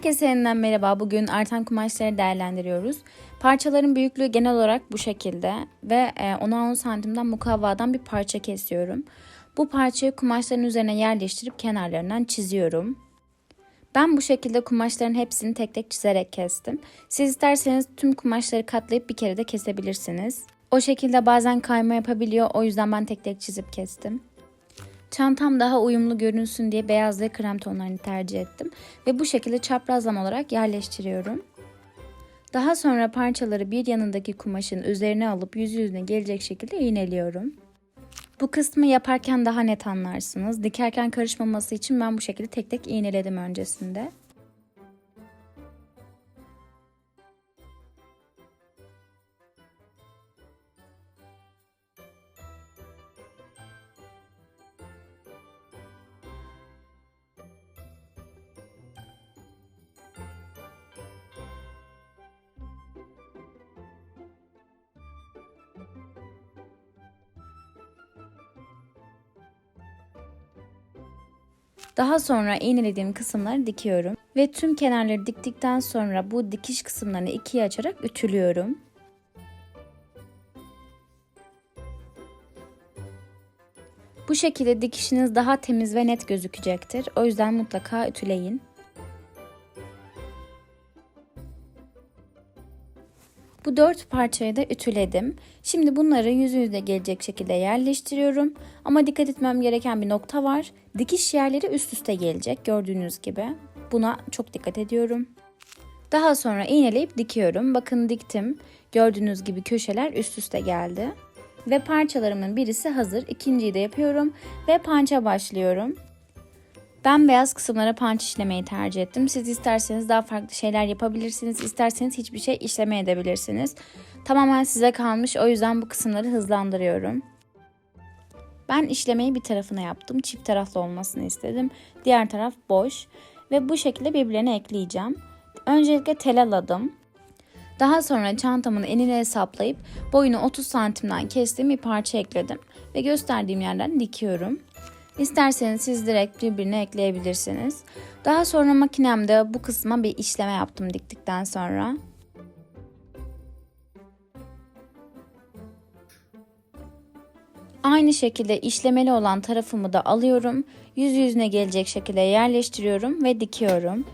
Herkese yeniden merhaba. Bugün artan kumaşları değerlendiriyoruz. Parçaların büyüklüğü genel olarak bu şekilde ve e, 10'a 10 santimden mukavvadan bir parça kesiyorum. Bu parçayı kumaşların üzerine yerleştirip kenarlarından çiziyorum. Ben bu şekilde kumaşların hepsini tek tek çizerek kestim. Siz isterseniz tüm kumaşları katlayıp bir kere de kesebilirsiniz. O şekilde bazen kayma yapabiliyor. O yüzden ben tek tek çizip kestim. Çantam daha uyumlu görünsün diye beyaz ve krem tonlarını tercih ettim. Ve bu şekilde çaprazlama olarak yerleştiriyorum. Daha sonra parçaları bir yanındaki kumaşın üzerine alıp yüz yüzüne gelecek şekilde iğneliyorum. Bu kısmı yaparken daha net anlarsınız. Dikerken karışmaması için ben bu şekilde tek tek iğneledim öncesinde. Daha sonra iğnelediğim kısımları dikiyorum. Ve tüm kenarları diktikten sonra bu dikiş kısımlarını ikiye açarak ütülüyorum. Bu şekilde dikişiniz daha temiz ve net gözükecektir. O yüzden mutlaka ütüleyin. Bu dört parçayı da ütüledim. Şimdi bunları yüz yüze gelecek şekilde yerleştiriyorum. Ama dikkat etmem gereken bir nokta var. Dikiş yerleri üst üste gelecek gördüğünüz gibi. Buna çok dikkat ediyorum. Daha sonra iğneleyip dikiyorum. Bakın diktim. Gördüğünüz gibi köşeler üst üste geldi. Ve parçalarımın birisi hazır. İkinciyi de yapıyorum ve pança başlıyorum. Ben beyaz kısımlara panç işlemeyi tercih ettim. Siz isterseniz daha farklı şeyler yapabilirsiniz. İsterseniz hiçbir şey işleme edebilirsiniz. Tamamen size kalmış. O yüzden bu kısımları hızlandırıyorum. Ben işlemeyi bir tarafına yaptım. Çift taraflı olmasını istedim. Diğer taraf boş. Ve bu şekilde birbirlerine ekleyeceğim. Öncelikle tel aladım. Daha sonra çantamın enini hesaplayıp boyunu 30 santimden kestiğim bir parça ekledim. Ve gösterdiğim yerden dikiyorum. İsterseniz siz direkt birbirine ekleyebilirsiniz. Daha sonra makinemde bu kısma bir işleme yaptım diktikten sonra. Aynı şekilde işlemeli olan tarafımı da alıyorum. Yüz yüzüne gelecek şekilde yerleştiriyorum ve dikiyorum.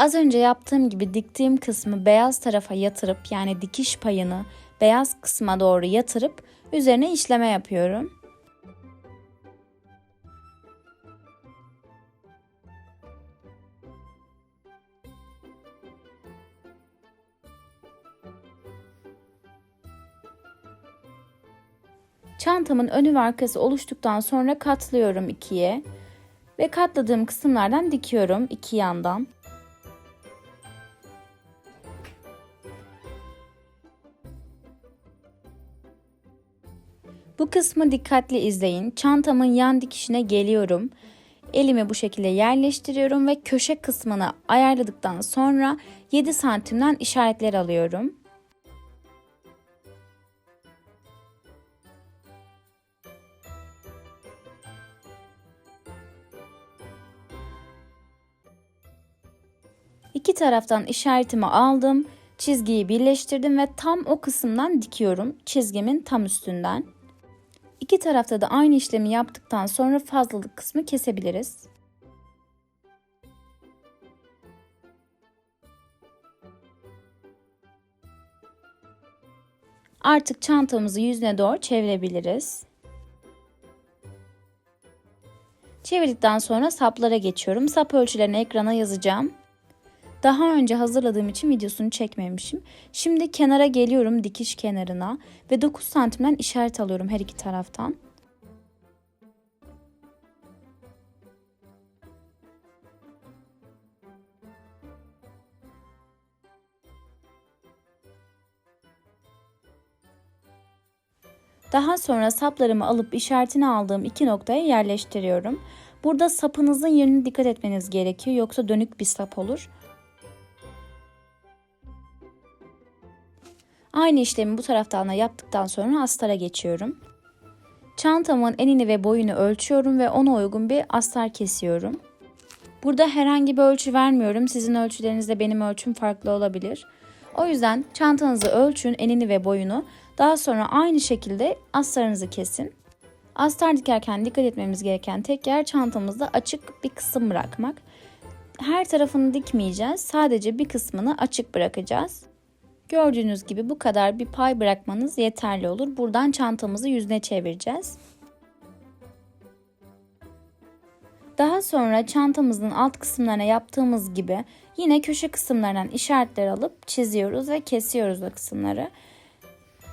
Az önce yaptığım gibi diktiğim kısmı beyaz tarafa yatırıp yani dikiş payını beyaz kısma doğru yatırıp üzerine işleme yapıyorum. Çantamın önü ve arkası oluştuktan sonra katlıyorum ikiye ve katladığım kısımlardan dikiyorum iki yandan. Bu kısmı dikkatli izleyin. Çantamın yan dikişine geliyorum. Elimi bu şekilde yerleştiriyorum ve köşe kısmını ayarladıktan sonra 7 santimden işaretler alıyorum. İki taraftan işaretimi aldım. Çizgiyi birleştirdim ve tam o kısımdan dikiyorum. Çizgimin tam üstünden. İki tarafta da aynı işlemi yaptıktan sonra fazlalık kısmı kesebiliriz. Artık çantamızı yüzüne doğru çevirebiliriz. Çevirdikten sonra saplara geçiyorum. Sap ölçülerini ekrana yazacağım. Daha önce hazırladığım için videosunu çekmemişim. Şimdi kenara geliyorum dikiş kenarına ve 9 santimden işaret alıyorum her iki taraftan. Daha sonra saplarımı alıp işaretini aldığım iki noktaya yerleştiriyorum. Burada sapınızın yönüne dikkat etmeniz gerekiyor yoksa dönük bir sap olur. Aynı işlemi bu taraftan da yaptıktan sonra astara geçiyorum. Çantamın enini ve boyunu ölçüyorum ve ona uygun bir astar kesiyorum. Burada herhangi bir ölçü vermiyorum. Sizin ölçülerinizde benim ölçüm farklı olabilir. O yüzden çantanızı ölçün, enini ve boyunu. Daha sonra aynı şekilde astarınızı kesin. Astar dikerken dikkat etmemiz gereken tek yer çantamızda açık bir kısım bırakmak. Her tarafını dikmeyeceğiz. Sadece bir kısmını açık bırakacağız. Gördüğünüz gibi bu kadar bir pay bırakmanız yeterli olur. Buradan çantamızı yüzüne çevireceğiz. Daha sonra çantamızın alt kısımlarına yaptığımız gibi yine köşe kısımlarından işaretler alıp çiziyoruz ve kesiyoruz o kısımları.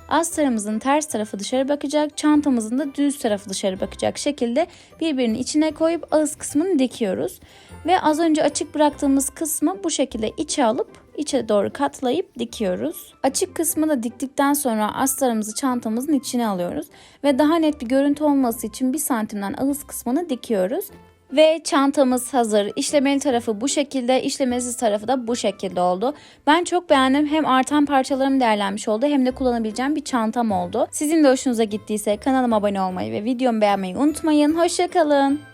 Astarımızın ters tarafı dışarı bakacak, çantamızın da düz tarafı dışarı bakacak şekilde birbirinin içine koyup ağız kısmını dikiyoruz. Ve az önce açık bıraktığımız kısmı bu şekilde içe alıp içe doğru katlayıp dikiyoruz. Açık kısmı da diktikten sonra astarımızı çantamızın içine alıyoruz. Ve daha net bir görüntü olması için bir santimden ağız kısmını dikiyoruz. Ve çantamız hazır. İşlemeli tarafı bu şekilde, işlemesiz tarafı da bu şekilde oldu. Ben çok beğendim. Hem artan parçalarım değerlenmiş oldu hem de kullanabileceğim bir çantam oldu. Sizin de hoşunuza gittiyse kanalıma abone olmayı ve videomu beğenmeyi unutmayın. Hoşçakalın.